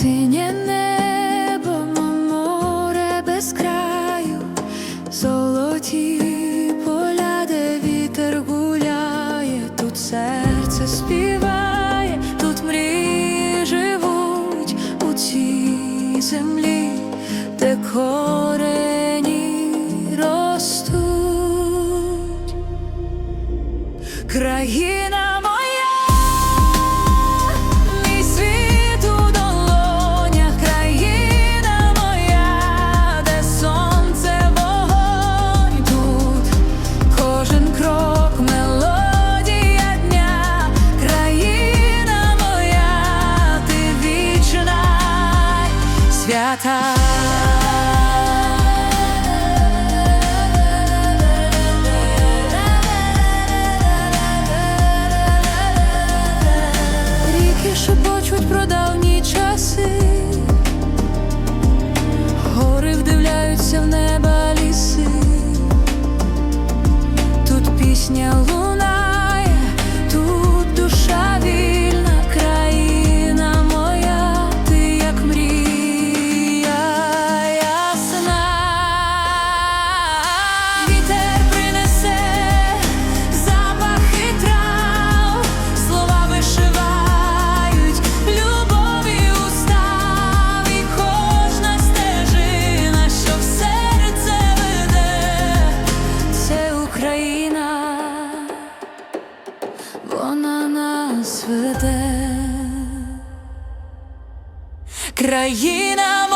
Синє небо, море без краю, золоті поля, де вітер гуляє, тут серце співає, тут мрії живуть у цій землі, де корені ростуть. Країна свята. Ріки шепочуть про давні часи, гори вдивляються в неба ліси, тут пісня луна. нас веде країна.